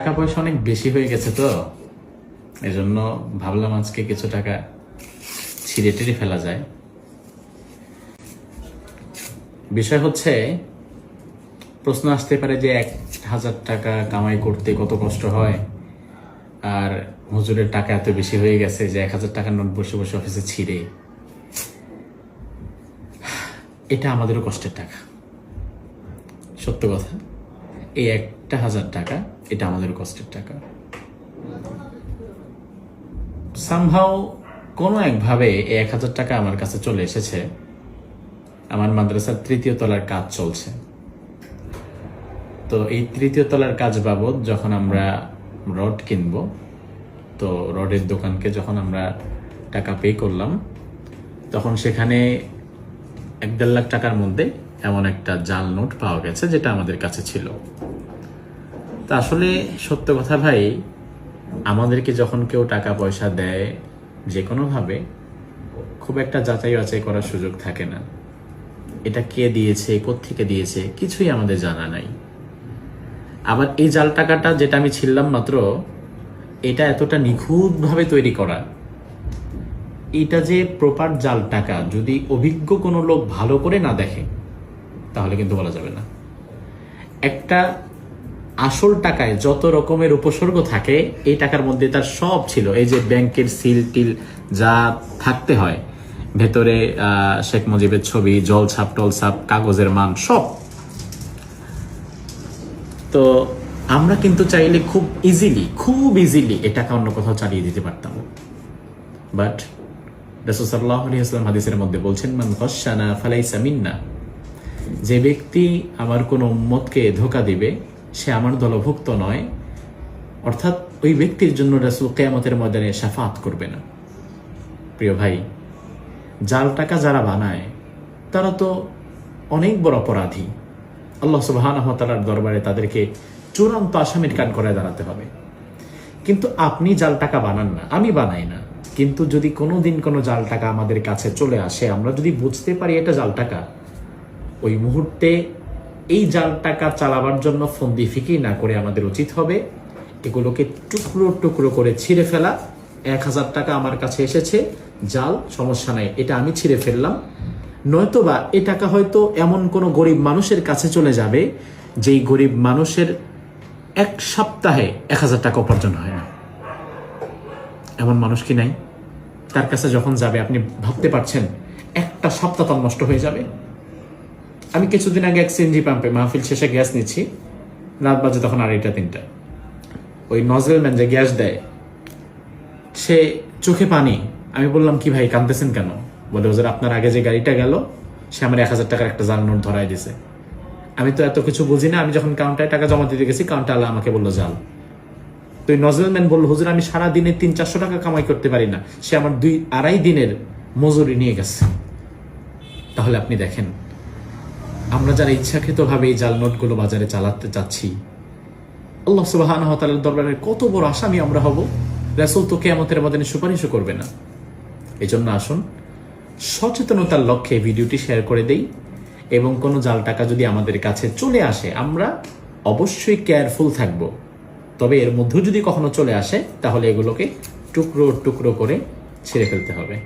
টাকা পয়সা অনেক বেশি হয়ে গেছে তো? এজন্য ভাবলাম আজকে কিছু টাকা ছিঁড়ে টিড়ে ফেলা যায়। বিষয় হচ্ছে, প্রশ্ন আসতে পারে যে এক হাজার টাকা কামাই করতে কত কষ্ট হয়, আর হুজুরের টাকা এত বেশি হয়ে গেছে যে এক হাজার টাকার নোট বসে বসে অফিসে ছিঁড়ে। এটা আমাদেরও কষ্টের টাকা। সত্য কথা। এই একটা হাজার টাকা, এটা আমাদের কষ্টের টাকা। সামহাও কোনো একভাবে এই এক হাজার টাকা আমার কাছে চলে এসেছে। আমার মাদ্রাসার তৃতীয় তলার কাজ চলছে। তো এই তৃতীয় তলার কাজ বাবদ যখন আমরা রড কিনব, তো রডের দোকানকে যখন আমরা টাকা পে করলাম, তখন সেখানে এক দেড় লাখ টাকার মধ্যে এমন একটা জাল নোট পাওয়া গেছে, যেটা আমাদের কাছে ছিল। তা আসলে সত্য কথা ভাই, আমাদেরকে যখন কেউ টাকা পয়সা দেয় যে কোনোভাবে খুব একটা যাচাই বাছাই করার সুযোগ থাকে না। এটা কে দিয়েছে, কোত্থেকে দিয়েছে, কিছুই আমাদের জানা নাই। আবার এই জাল টাকাটা যেটা আমি ছিললাম মাত্র, এটা এতটা নিখুঁতভাবে তৈরি করা, এটা যে প্রপার জাল টাকা যদি অভিজ্ঞ কোনো লোক ভালো করে না দেখে, তাহলে কিন্তু বলা যাবে না। একটা আসল টাকায় যত রকমের উপসর্গ থাকে, এই টাকার মধ্যে তার সব ছিল। এই যে ব্যাংকের সিল টিল যা থাকতে হয়, ভেতরে শেখ মুজিবের ছবি, জল ছাপ, টল ছাপ, কাগজের মান, সব। তো আমরা কিন্তু চাইলে খুব ইজিলি খুব ইজিলি এ টাকা অন্য কোথাও চালিয়ে দিতে পারতাম। বাট রসুসাল্লাহ আলিয়াস্লাম হাদিসের মধ্যে বলছেন, মান হসানা ফালাইসা মিন্না। যে ব্যক্তি আমার কোনো উম্মতকে ধোকা দিবে সে আমার দলভুক্ত নয়। অর্থাৎ ওই ব্যক্তির জন্য রাসুল কেয়ামতের ময়দানে সাফাত করবে না। প্রিয় ভাই জাল টাকা যারা বানায়, তারা তো অনেক বড় অপরাধী। আল্লাহ সুবাহানহতালার দরবারে তাদেরকে চূড়ান্ত আসামির কান করে দাঁড়াতে হবে। কিন্তু আপনি জাল টাকা বানান না, আমি বানাই না। কিন্তু যদি কোনো দিন কোনো জাল টাকা আমাদের কাছে চলে আসে, আমরা যদি বুঝতে পারি এটা জাল টাকা, ওই মুহূর্তে এই জাল টাকা চালাবার জন্য ফন্দি ফিকি না করে আমাদের উচিত হবে। এগুলোকে টুকরো টুকরো করে ছিঁড়ে ফেলা। এক হাজার টাকা আমার কাছে এসেছে। জাল, সমস্যা নাই, এটা আমি ছিঁড়ে ফেললাম। নয়তোবা এ টাকা হয়তো এমন কোনো গরিব মানুষের কাছে চলে যাবে, যেই গরিব মানুষের এক সপ্তাহে এক হাজার টাকা উপার্জন হয় না। এমন মানুষ কি নাই? তার কাছে যখন যাবে, আপনি ভাবতে পারছেন, একটা সপ্তাহ নষ্ট হয়ে যাবে। আমি কিছুদিন আগে এক সিএনজি পাম্পে মাহফিল শেষে গ্যাস নিচ্ছি। রাত বাজে তখন আড়াইটা, তিনটা। ওই নজরেল ম্যান যে গ্যাস দেয়, সে চোখে পানি। আমি বললাম, কি ভাই, কাঁদতেছেন কেন? বলে ওদের আপনার আগে যে গাড়িটা গেল, সে আমার এক হাজার টাকার একটা জাল নোট ধরাই দিছে। আমি তো এত কিছু বুঝি না। আমি যখন কাউন্টারে টাকা জমা দিতে গেছি কাউন্টার আমাকে বলল, জাল। তো ওই নজরুল ম্যান বলল, হুজুর, আমি সারা দিনে তিন, চারশো টাকা কামাই করতে পারি না। সে আমার দুই, আড়াই দিনের মজুরি নিয়ে গেছে। তাহলে আপনি দেখেন আমরা যারা ইচ্ছাকৃতভাবে এই জাল নোটগুলো বাজারে চালাতে চাচ্ছি, আল্লাহ সুবাহান হতালের দরবারের কত বড় আসামি আমরা হব? রাসুল তো কেয়ামতের মধ্যে সুপারিশও করবে না। এই জন্য আসুন, সচেতনতার লক্ষ্যে ভিডিওটি শেয়ার করে দেই এবং কোনো জাল টাকা যদি আমাদের কাছে চলে আসে, আমরা অবশ্যই কেয়ারফুল থাকব। তবে এর মধ্যে যদি কখনো চলে আসে, তাহলে এগুলোকে টুকরো টুকরো করে ছেড়ে ফেলতে হবে।